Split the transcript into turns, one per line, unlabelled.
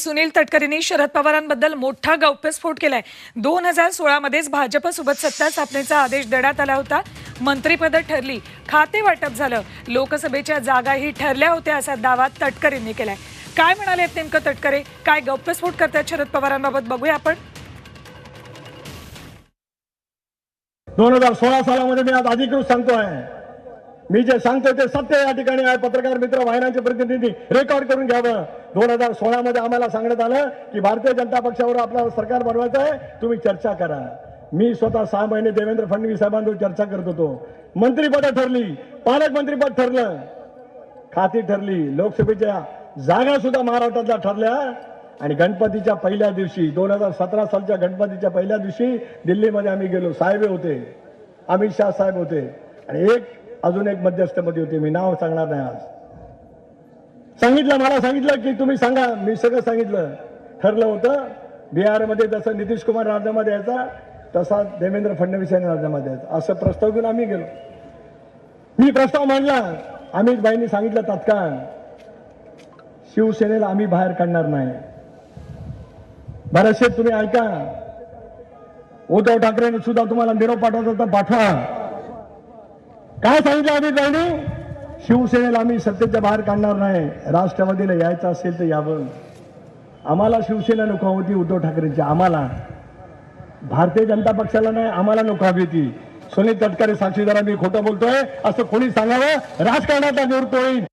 सुनील तटकरेंनी शरद पवारांबद्दल मोठा गौप्यस्फोट केलाय. दोन हजार सोळामध्येच भाजपसोबत सत्ता स्थापनेचा आदेश देण्यात आला होता. मंत्रिपद ठरली. खाते वाटप झालं. लोकसभेच्या जागाही ठरल्या होत्या असा दावा तटकरेंनी केलाय. काय म्हणाले नेमकं तटकरे? काय गौप्यस्फोट करतात शरद पवारांबाबत बघूया आपण.
दोन हजार सोळा सालामध्ये मी आज अधिकृत सांगतोय. मी जे सांगतोय ते सत्य या ठिकाणी आहे. पत्रकार मित्र वाहिन्यांचे प्रतिनिधी रेकॉर्ड करून घ्यावं. दोन हजार सोळा मध्ये आम्हाला सांगण्यात आलं की भारतीय जनता पक्षावर आपल्याला सरकार बनवायचं आहे. तुम्ही चर्चा करा. मी स्वतः सहा महिने देवेंद्र फडणवीस साहेबांवर चर्चा करत होतो. मंत्रिपद ठरली. पालकमंत्रीपद ठरलं. खाती ठरली. लोकसभेच्या जागा सुद्धा महाराष्ट्रातल्या ठरल्या. आणि गणपतीच्या पहिल्या दिवशी दोन हजार सतरा सालच्या गणपतीच्या पहिल्या दिवशी दिल्लीमध्ये आम्ही गेलो. साहेब होते. अमित शाह साहेब होते. आणि एक अजून एक मध्यस्थमध्ये होती. मी नाव सांगणार नाही आज. सांगितलं मला सांगितलं की तुम्ही सांगा. मी सगळं सांगितलं. ठरलं होतं. बिहारमध्ये जसं नितीश कुमार राजीनामा द्यायचा तसा देवेंद्र फडणवीस यांनी राजीनामा द्यायचा. असं प्रस्ताव घेऊन आम्ही गेलो. मी प्रस्ताव मांडला. अमित भाईंनी सांगितलं तात्काळ शिवसेनेला आम्ही बाहेर काढणार नाही. बरेचसे तुम्ही ऐका. उद्धव ठाकरेने सुद्धा तुम्हाला निरोप पाठवत तर पाठवा. काय सांगितलं अमित भाईने शिवसेनेला आम्ही सत्तेच्या बाहेर काढणार नाही. राष्ट्रवादीला यायचं असेल तर यावं. आम्हाला शिवसेना नको होती उद्धव ठाकरेंची. आम्हाला. भारतीय जनता पक्षाला नाही आम्हाला नको हवी होती. सुनील तटकरे साक्षीदार मी खोटं बोलतोय. असं कोणी सांगावं? राजकारणाचा निवृत्त होईल